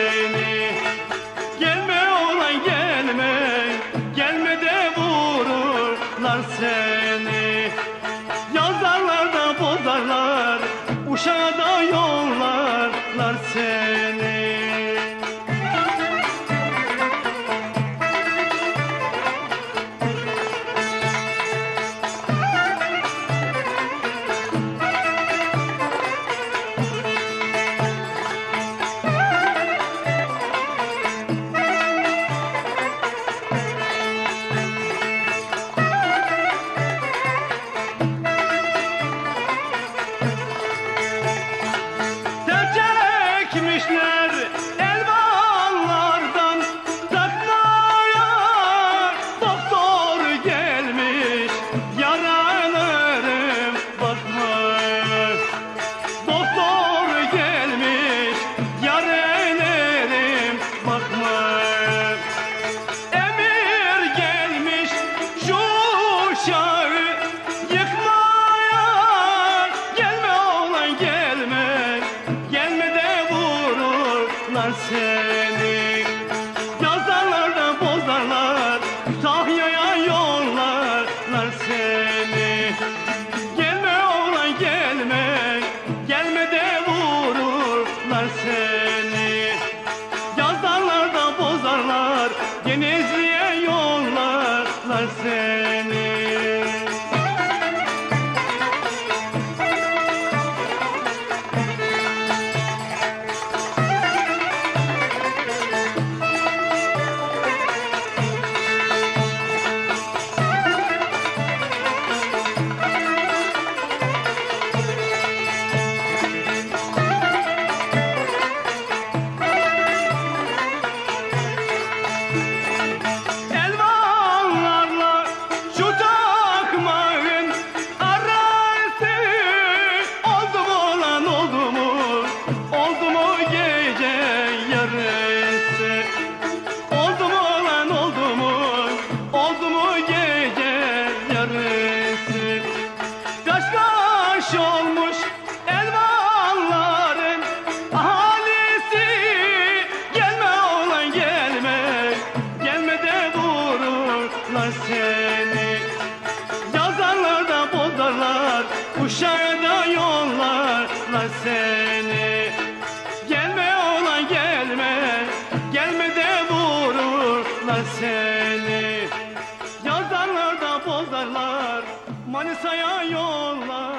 Amen. seni Yazarlar da bozarlar Tahyaya yollarlar seni. Gelme oğlan gelme Gelme vururlar seni. Yazarlar da bozarlar Denizli'ye yollarlar seni. seni. Yazarlar da bozarlar Manisa'ya yollar.